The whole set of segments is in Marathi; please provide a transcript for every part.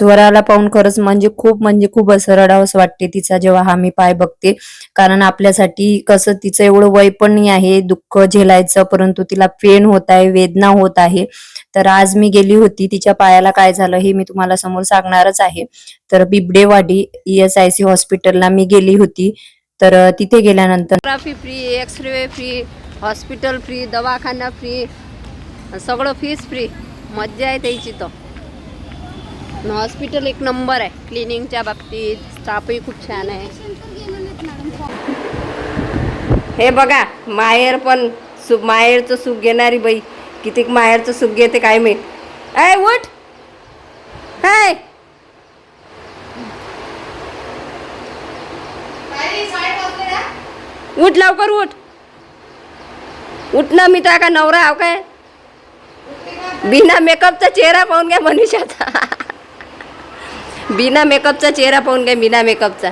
स्वराला पाहून खरंच म्हणजे खूप म्हणजे खूप असरडावंस वाटते तिचा जेव्हा हा मी पाय बघते. कारण आपल्यासाठी कसं तिचं एवढं वय पण नाही आहे दुःख झेलायचं परंतु तिला पेन होत आहे वेदना होत आहे. तर आज मी गेली होती तिच्या पायाला काय झालं हे मी तुम्हाला समोर सांगणारच आहे. तर Bibwewadi E S I C हॉस्पिटलला मी गेली होती. तर तिथे गेल्यानंतर sonography free x ray free hospital free दवाखाना फ्री सगळं फीस फ्री मज्जा आहे त्याची तर. हॉस्पिटल एक नंबर आहे. क्लिनिंगच्या बाबतीत स्टाफही खूप छान आहे. हे बघा माहेर पण सु माहेरचं सुख घेणारी बाई. कितीक माहेरचं सुख घेते काय माहीत? ऐ उठ! हाय उठ लवकर उठ. उठ ना मी तर का नवरा आव काय? बिना मेकअपचा चेहरा पाहून घ्या मनीषाचा. बिना मेकअपचा चेहरा पाहून घ्या बिना मेकअपचा.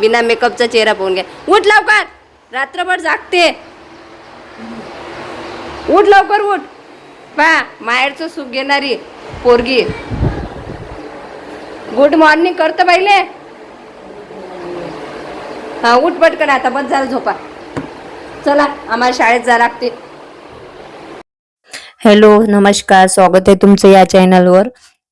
बिना मेकअपचा चेहरा पाहून घ्या उठ लवकर. रात्रभर जागते. उठ लवकर उठ. पा माहेरचं सुख घेणारी पोरगी. गुड मॉर्निंग करतं पहिले. हा उठ पटकन आता बस झालं झोपा. चला आम्हाला शाळेत जा लागते. हॅलो नमस्कार. स्वागत आहे तुमचं या चॅनलवर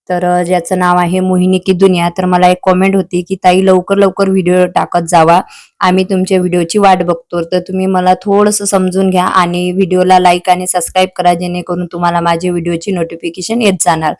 तर ज्याचं नाव आहे मोहिनी की दुनिया तर मला एक कॉमेंट होती की ताई लवकर लवकर व्हिडिओ टाकत जावा. आम्ही तुमच्या व्हिडिओची वाट बघतो. तर तुम्ही मला थोडंसं समजून घ्या आणि व्हिडिओला लाईक आणि सबस्क्राईब करा जेणेकरून तुम्हाला माझ्या व्हिडिओची नोटिफिकेशन येत जाणार.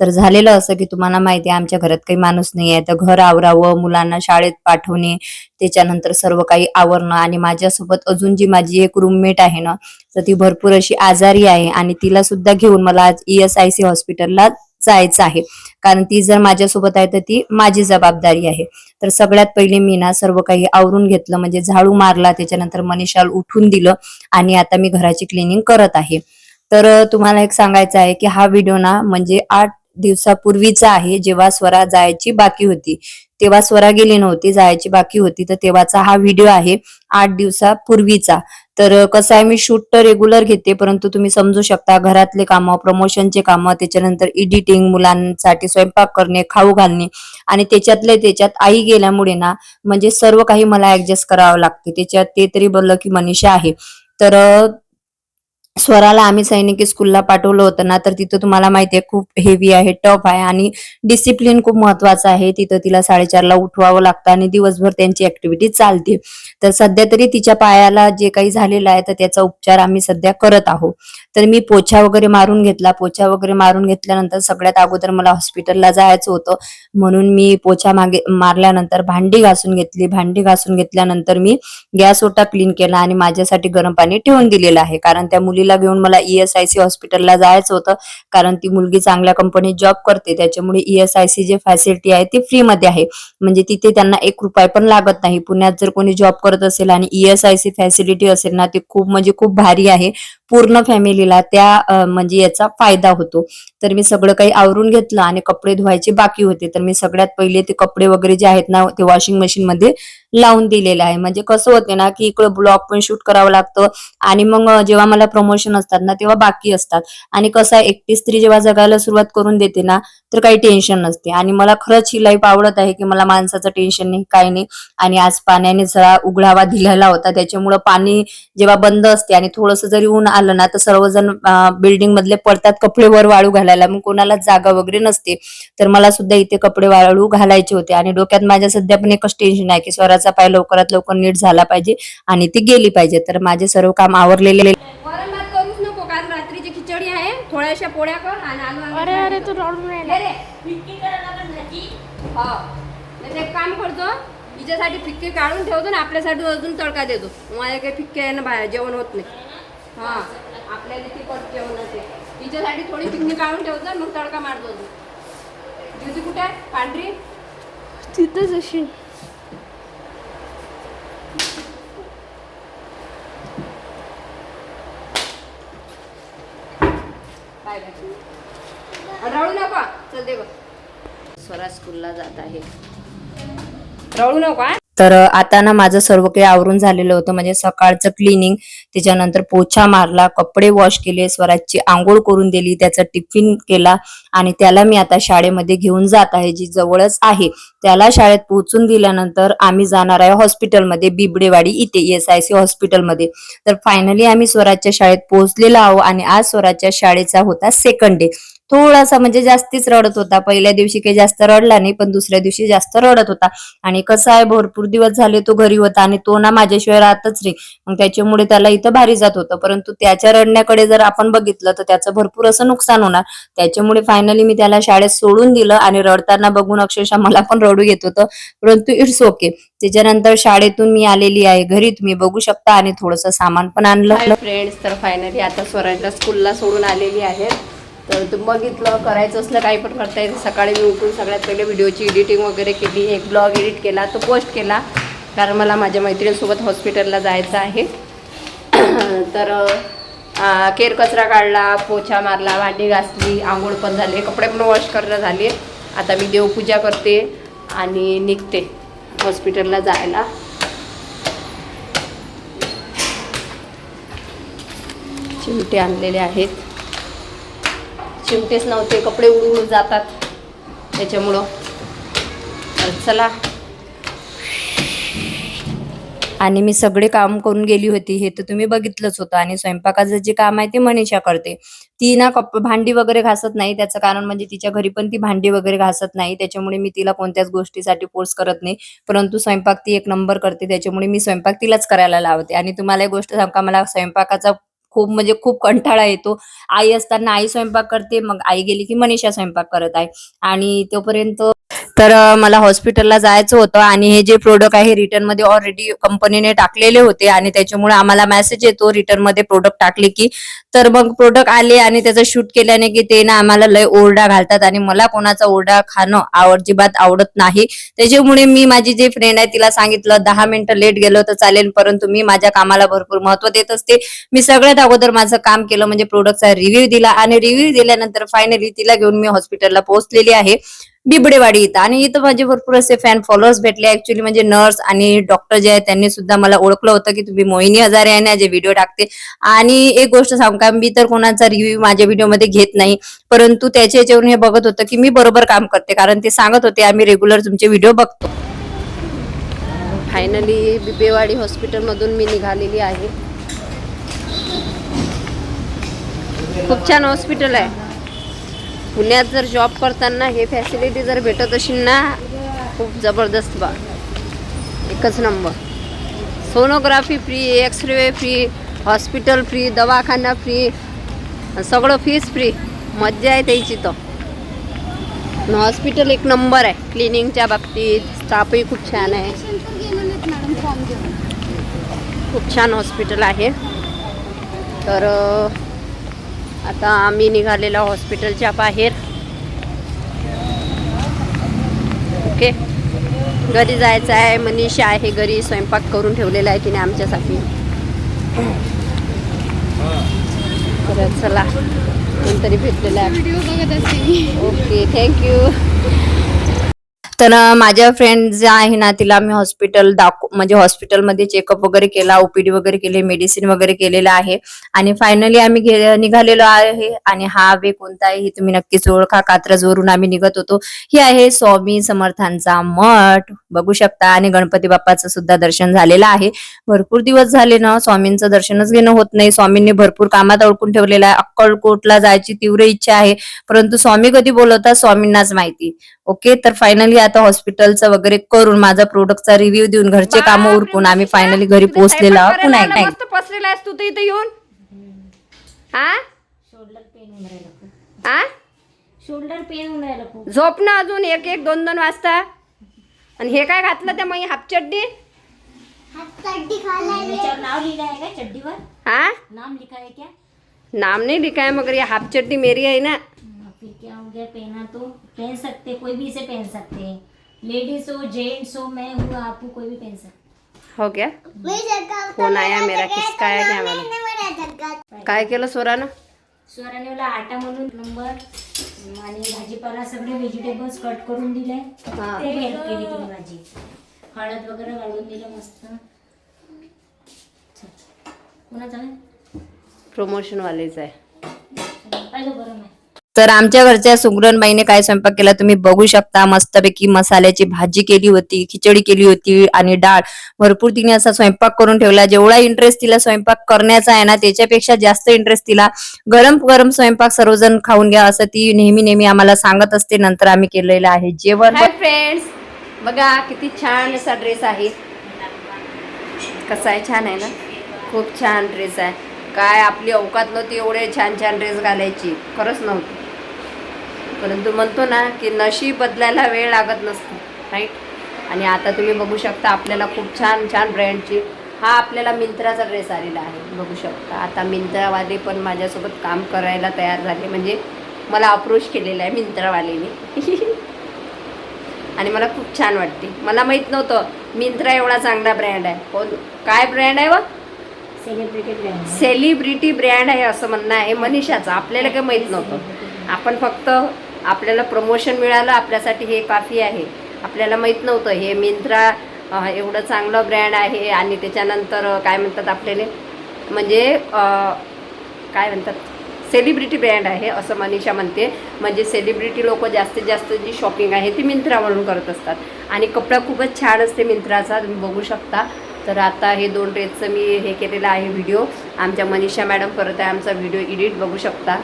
तर झालेलं असं की तुम्हाला माहिती आहे आमच्या घरात काही माणूस नाही आहे. तर घर आवरावं मुलांना शाळेत पाठवणे त्याच्यानंतर सर्व काही आवरणं आणि माझ्यासोबत अजून जी माझी एक रूममेट आहे ना तर ती भरपूर अशी आजारी आहे आणि तिला सुद्धा घेऊन मला आज ई एस आय सी हॉस्पिटलला जायचं आहे. कारण ती जर माझ्यासोबत आहे तर ती माझी जबाबदारी आहे. तर सगळ्यात पहिले मी ना सर्व काही आवरून घेतलं. म्हणजे झाडू मारला त्याच्यानंतर मनीषाल उठून दिलं आणि आता मी घराची क्लिनिंग करत आहे. तर तुम्हाला एक सांगायचं आहे की हा व्हिडिओ ना म्हणजे आठ दिवसापूर्वीचा आहे. जेव्हा स्वरा जायची बाकी होती. तेव्हा स्वरा गेली नव्हती जायची बाकी होती. तर तेव्हाचा हा व्हिडिओ आहे आठ दिवसापूर्वीचा. तर कसं आहे मी शूट तर रेग्युलर घेते परंतु तुम्ही समजू शकता घरातले कामं प्रमोशनचे कामं त्याच्यानंतर एडिटिंग मुलांसाठी स्वयंपाक करणे खाऊ घालणे आणि त्याच्यातले त्याच्यात आई गेल्यामुळे ना म्हणजे सर्व काही मला ऍडजस्ट करावं लागते. त्याच्यात ते तरी बोललं की मनीषा आहे. तर स्वराला आम्ही सैनिकी स्कूलला पाठवलं होतं ना तर तिथं तुम्हाला माहिती आहे खूप हेवी आहे टफ आहे आणि डिसिप्लिन खूप महत्वाचं आहे. तिथं तिला साडेचारला उठवावं लागतं आणि दिवसभर त्यांची ऍक्टिव्हिटी चालते. तर सध्या तरी तिच्या पायाला जे काही झालेलं आहे तर त्याचा उपचार आम्ही सध्या करत आहोत. तर मी पोछा वगैरे मारून घेतला. पोछा वगैरे मारून घेतल्यानंतर सगळ्यात अगोदर मला हॉस्पिटलला जायचं होतं. म्हणून मी पोछा मागे मारल्यानंतर भांडी घासून घेतली. भांडी घासून घेतल्यानंतर मी गॅस ओटा क्लीन केला आणि माझ्यासाठी गरम पाणी ठेवून दिलेलं आहे. कारण त्या मुलीला घेऊन मला ईएसआयसी हॉस्पिटलला जायचं होतं. कारण ती मुलगी चांगल्या कंपनीत जॉब करते. त्याच्यामुळे ईएसआयसी जे फॅसिलिटी आहे ती फ्री मध्ये आहे. म्हणजे तिथे त्यांना एक रुपया पण लागत नाही. पुण्यात जर कोणी जॉब करत असेल आणि ईएसआयसी फॅसिलिटी असेल ना ती खूप म्हणजे खूप भारी आहे. पूर्ण फॅमिलीला त्या म्हणजे याचा फायदा होतो. तर मी सगळं काही आवरून घेतलं आणि कपडे धुवायचे बाकी होते. तर मी सगळ्यात पहिले ते कपडे वगैरे जे आहेत ना ते वॉशिंग मशीन मध्ये लावून दिलेलं आहे. म्हणजे कसं होते ना की इकडं ब्लॉग पण शूट करावं लागतं आणि मग जेव्हा मला प्रमोशन असतात ना तेव्हा बाकी असतात. आणि कसं आहे एकटी स्त्री जेव्हा जगायला सुरुवात करून देते ना तर काही टेन्शन नसते. आणि मला खरंच ही लाईफ आवडत आहे की मला माणसाचं टेन्शन नाही काही नाही. आणि आज पाण्याने जरा उघडावा दिलेला होता. त्याच्यामुळं पाणी जेव्हा बंद असते आणि थोडस जरी ऊन आलं ना तर सर्वजण बिल्डिंग मधले पडतात कपडे वर वाळू घालायला. मग कोणाला जागा वगैरे नसते. तर मला सुद्धा इथे कपडे वाळू घालायचे होते. आणि डोक्यात माझ्या सध्या पण एकच टेन्शन आहे की स्वराचा पाय लवकरात लवकर नीट झाला पाहिजे आणि ती गेली पाहिजे. तर माझे सर्व काम आवरलेले वरण भात करूच नको कारण रात्रीची खिचडी आहे. थोड्याशा पोळ्या कर आणि आलू वांगे अरे अरे तू रडून. हा काम करतो हिच्यासाठी फिक्के काढून ठेवतो ना आपल्यासाठी अजून तडका देतो. माझ्या काही फिक्के आहे ना बाहेर जेवण होत नाही. हा. आपल्याला ती पट जेवण होते हिच्यासाठी थोडी फिक्की काढून ठेवतो मग तडका मारतो अजून. ज्योती कुठे आहे? पांढरी? तिथंच अशी राहू नका. चल दे बघ. स्वरा स्कूलला जात आहे. राहू नका तर आता ना माझं सर्व काही आवरून झालेलं होतं. म्हणजे सकाळचं क्लिनिंग त्याच्यानंतर पोछा मारला कपडे वॉश केले स्वराजची आंघोळ करून दिली त्याचा टिफिन केला आणि त्याला मी आता शाळेमध्ये घेऊन जात आहे जी जवळच आहे. त्याला शाळेत पोहोचून दिल्यानंतर आम्ही जाणार आहे हॉस्पिटलमध्ये बिबडेवाडी इथे एस आय सी हॉस्पिटलमध्ये. तर फायनली आम्ही स्वराजच्या शाळेत पोहोचलेलो आहो आणि आज स्वराजच्या शाळेचा होता सेकंड डे थोडासा म्हणजे जास्तीच रडत होता. पहिल्या दिवशी काही जास्त रडला नाही पण दुसऱ्या दिवशी जास्त रडत होता. आणि कसं आहे भरपूर दिवस झाले तो घरी होता आणि तो ना माझ्याशिवाय राहतच रे मग त्याच्यामुळे त्याला इथं भारी जात होतं. परंतु त्याच्या रडण्याकडे जर आपण बघितलं तर त्याचं भरपूर असं नुकसान होणार. त्याच्यामुळे फायनली मी त्याला शाळेत सोडून दिलं आणि रडताना बघून अक्षरशः मला पण रडू येत होतं. परंतु इट्स ओके त्याच्यानंतर शाळेतून मी आलेली आहे. घरी तुम्ही बघू शकता आणि थोडंसं सामान पण आणलं. फ्रेंड्स तर फायनली आता स्वराजला स्कूलला सोडून आलेली आहे. तर तू बघितलं करायचं असलं काही पण करता येईल. सकाळी मी उठून सगळ्यात पहिले व्हिडिओची एडिटिंग वगैरे केली एक ब्लॉग एडिट केला तो पोस्ट केला. कारण मला माझ्या मैत्रिणीसोबत हॉस्पिटलला जायचं आहे. तर केरकचरा केर कचरा काढला पोछा मारला भांडी घासली आंघोळ पण झाले कपडे पण वॉश करणं झाले. आता मी देवपूजा करते आणि निघते हॉस्पिटलला जायला. चिमटे आणलेले आहेत. चिमटेच नव्हते कपडे उडून जातात. त्याच्यामुळं. तर चला. आणि मी सगळे काम करून गेली होती हे तर तुम्ही बघितलंच होतं. आणि स्वयंपाकाचं जे काम आहे ते मनीषा करते. ती ना कप भांडी वगैरे घासत नाही त्याचं कारण म्हणजे तिच्या घरी पण ती भांडी वगैरे घासत नाही. त्याच्यामुळे मी तिला कोणत्याच गोष्टीसाठी फोर्स करत नाही. परंतु स्वयंपाक ती एक नंबर करते. त्याच्यामुळे मी स्वयंपाक तिलाच करायला लावते. आणि तुम्हाला एक गोष्ट सांगा मला स्वयंपाकाचा खूप म्हणजे खूप कंटाळा येतो. आई असताना आई स्वयंपाक करते मग आई गेली की मनीषा स्वयंपाक करत आहे. आणि तोपर्यंत तर मला हॉस्पिटलला जायचं होतं आणि हे जे प्रोडक्ट आहे रिटर्नमध्ये ऑलरेडी कंपनीने टाकलेले होते आणि त्याच्यामुळे आम्हाला मेसेज येतो रिटर्नमध्ये प्रोडक्ट टाकले की. तर मग प्रोडक्ट आले आणि त्याचं शूट केल्याने की ते ना आम्हाला लय ओरडा घालतात आणि मला कोणाचा ओरडा खाणं अजिबात आवडत नाही. त्याच्यामुळे मी माझी जी फ्रेंड आहे तिला सांगितलं दहा मिनिटं लेट गेलो तर चालेल परंतु मी माझ्या कामाला भरपूर महत्त्व देत असते. मी सगळ्यात अगोदर माझं काम केलं म्हणजे प्रोडक्टचा रिव्ह्यू दिला आणि रिव्ह्यू दिल्यानंतर फायनली तिला घेऊन मी हॉस्पिटलला पोहोचलेली आहे. बिबडेवाडी इथं. आणि इथं माझे भरपूर असे फॅन फॉलोअर्स भेटले. ऍक्च्युली म्हणजे नर्स आणि डॉक्टर जे आहेत त्यांनी सुद्धा मला ओळखलं होतं की तुम्ही मोहिनी हजारे आहे ना जे व्हिडिओ टाकते. आणि एक गोष्ट सांगू का मी तर कोणाचा रिव्ह्यू माझ्या व्हिडिओमध्ये घेत नाही. परंतु त्याच्या याच्यावरून हे बघत होतं की मी बरोबर काम करते. कारण ते सांगत होते आम्ही रेग्युलर तुमचे व्हिडिओ बघतो. फायनली बिबेवाडी हॉस्पिटलमधून मी निघालेली आहे. खूप छान हॉस्पिटल आहे. पुण्यात जर जॉब करताना हे फॅसिलिटी जर भेटत असेल ना खूप जबरदस्त बा. एकच number sonography free x ray free hospital free दवाखाना फ्री सगळं फीस फ्री मज्जा आहे त्याची तर. हॉस्पिटल एक नंबर आहे. क्लिनिंगच्या बाबतीत स्टाफही खूप छान आहे. खूप छान हॉस्पिटल आहे. तर आता आम्ही निघालेलो हॉस्पिटलच्या बाहेर. ओके. घरी जायचं आहे मनीषा आहे घरी स्वयंपाक करून ठेवलेला आहे तिने आमच्यासाठी. तर चला कोणतरी भेटलेलं आहे. Okay thank you. तर माझ्या फ्रेंड ज्या आहे ना तिला मी हॉस्पिटल दाखव म्हणजे हॉस्पिटलमध्ये चेकअप वगैरे केला ओपीडी वगैरे केले मेडिसिन वगैरे केलेलं आहे. आणि फायनली आम्ही निघालेलो आहे आणि हा वे कोणता आहे हे तुम्ही नक्कीच ओळखा कात्रजवरून आम्ही निघत होतो. हे आहे स्वामी समर्थांचा मठ. बघू शकता आणि गणपती बाप्पाचं सुद्धा दर्शन झालेलं आहे. भरपूर दिवस झाले ना स्वामींचं दर्शनच घेणं होत नाही. स्वामींनी भरपूर कामात अडकून ठेवलेलं आहे. अक्कलकोटला जायची तीव्र इच्छा आहे. परंतु स्वामी कधी बोलवतात स्वामींनाच माहिती. ओके तर फायनली आता हॉस्पिटलचं वगैरे करून माझा प्रोडक्टचा रिव्ह्यू देऊन घरचे काम उरकून आम्ही फायनली घरी पोहोचलेलो आहोत. पुन्हा एकदा मस्त पसरेला आहेस तू तर इथे येऊन. हा शोल्डर पेन होऊन राहिलं खूप. शोल्डर पेन होऊन राहिलं खूप. झोप ना अजून एक एक दोन दोन वाजता. आणि हे काय घातलं त्या मग हाफ चड्डी? याच्यावर नाव लिहिलं आहे का चड्डीवर? हा नाम लिखा है क्या नाम नहीं लिखा है मगर ये हाफ चड्डी मेरी है ना. फिर क्या हो गया? पहना तो पहन सकते कोई भी इसे पहन सकते हैं। लेडीज़ हो जेंट्स हो मैं हूँ आप हो कोई भी पहन सकते हो। गया? फ़ोन आया मेरा किसका है क्या मालूम काय केलं सोरानं स्वराने मला आटा म्हणून नंबर आणि भाजीपाला सगळे व्हेजिटेबल्स कट करून दिले हा. खूप हेल्प केली तुम्ही माझी हळद वगैरे घालून दिलं मस्त. कोणाचं आहे? प्रमोशनवालेच आहे. पाहिलं बरं नाही तर आमच्या घरच्या सुगरणबाईने काय स्वयंपाक केला? तुम्ही बघू शकता मस्तपैकी मसाल्याची भाजी केली होती खिचडी केली होती आणि डाळ. भरपूर तिने असा स्वयंपाक करून ठेवला. जेवढा इंटरेस्ट तिला स्वयंपाक करण्याचा आहे ना त्याच्यापेक्षा जास्त इंटरेस्ट तिला गरम गरम स्वयंपाक सर्वजण खाऊन घ्या असं ती नेहमी नेहमी आम्हाला सांगत असते. नंतर आम्ही केलेलं आहे जेवण. फ्रेंड्स बघा किती छान असा ड्रेस आहे. कसा आहे छान आहे ना? खूप छान ड्रेस आहे. काय आपली अवकात नव्हती एवढे छान छान ड्रेस घालायची. खरंच नव्हती. परंतु म्हणतो ना की नशीब बदलायला वेळ लागत नसतो राईट आणि आता तुम्ही बघू शकता आपल्याला खूप छान छान ब्रँडची हा आपल्याला मिंत्राचा ड्रेस आलेला आहे. बघू शकता आता मिंत्रावाले पण माझ्यासोबत काम करायला तयार झाले. म्हणजे मला अप्रोच केलेला आहे मिंत्रावालेने आणि मला खूप छान वाटते. मला माहीत नव्हतं मिंत्रा एवढा चांगला ब्रँड आहे. कोण? काय ब्रँड आहे व? सेलिब्रिटी ब्रँड सेलिब्रिटी ब्रँड आहे असं म्हणणं आहे मनीषाचं. आपल्याला काही माहीत नव्हतं. आपण फक्त आपल्याला प्रमोशन मिळालं आपल्यासाठी हे काफी आहे. आपल्याला माहीत नव्हतं हे मिंत्रा एवढं चांगलं ब्रँड आहे आणि त्याच्यानंतर काय म्हणतात आपल्याला? म्हणजे काय म्हणतात? सेलिब्रिटी ब्रँड आहे असं मनीषा म्हणते. म्हणजे सेलिब्रिटी लोक जास्तीत जास्त जी शॉपिंग आहे ती मिंत्रावरून करत असतात. आणि कपडा खूपच छान असते मिंत्राचा तुम्ही बघू शकता. तर आता हे दोन ड्रेसचं मी हे केलेलं आहे व्हिडिओ आमच्या मनीषा मॅडम करत आहे आमचा व्हिडिओ एडिट बघू शकता.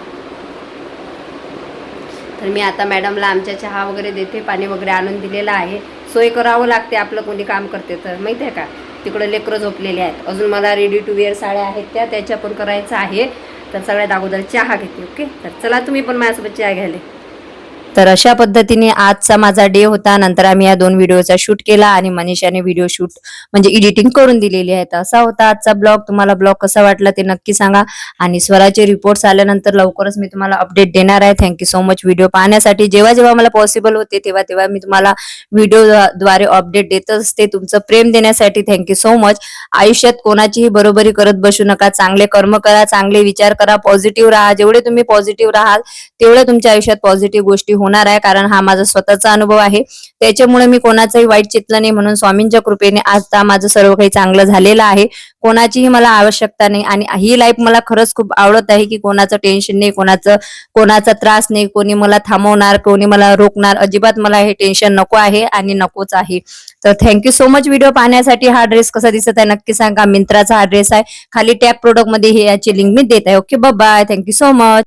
तर मी आता मॅडमला आमच्या चहा वगैरे देते पाणी वगैरे आणून दिलेलं आहे. सोय करावं लागते आपलं कोणी काम करते तर. माहिती आहे का? तिकडं लेकरं झोपलेले आहेत. अजून मला रेडी टू वेअर साड्या आहेत त्या त्याच्या पण करायचं आहे. तर सगळ्यात अगोदर चहा घेते ओके? तर चला तुम्ही पण माझ्यासोबत चहा घ्यायला. तर अशा पद्धतीने आजचा माझा डे होता. नंतर आम्ही या दोन व्हिडिओचा शूट केला आणि मनीषाने व्हिडिओ शूट म्हणजे एडिटिंग करून दिलेली आहे. तर असा होता आजचा ब्लॉग. तुम्हाला ब्लॉग कसा वाटला ते नक्की सांगा. आणि स्वराचे रिपोर्ट्स आल्यानंतर लवकरच मी तुम्हाला अपडेट देणार आहे. थँक्यू सो मच व्हिडिओ पाहण्यासाठी जेव्हा जेव्हा मला पॉसिबल होते तेव्हा तेव्हा मी तुम्हाला व्हिडिओद्वारे अपडेट देत असते. तुमचं प्रेम देण्यासाठी थँक्यू सो मच आयुष्यात कोणाचीही बरोबरी करत बसू नका. चांगले कर्म करा चांगले विचार करा. पॉझिटिव्ह राहा. जेवढे तुम्ही पॉझिटिव्ह राहाल तेवढे तुमच्या आयुष्यात पॉझिटिव्ह गोष्टी होणार आहे कारण हा माझा स्वतःचा अनुभव आहे. त्याच्यामुळे मी कोणाचंही वाईट चितलं नाही म्हणून स्वामींच्या कृपेने आज माझं सर्व काही चांगलं झालेलं आहे. कोणाचीही मला आवश्यकता नाही आणि ही लाईफ मला खरंच खूप आवडत आहे की कोणाचं टेन्शन नाही कोणाचं कोणाचा त्रास नाही कोणी मला थांबवणार कोणी मला रोखणार. अजिबात मला हे टेन्शन नको आहे आणि नकोच आहे. तर थँक्यू सो मच व्हिडिओ पाहण्यासाठी हा ड्रेस कसा दिसत आहे नक्की सांगा. मिंत्राचा हा ड्रेस आहे. खाली टॅप प्रोडक्टमध्ये हे याची लिंक मी देत आहे. Okay bye thank you so much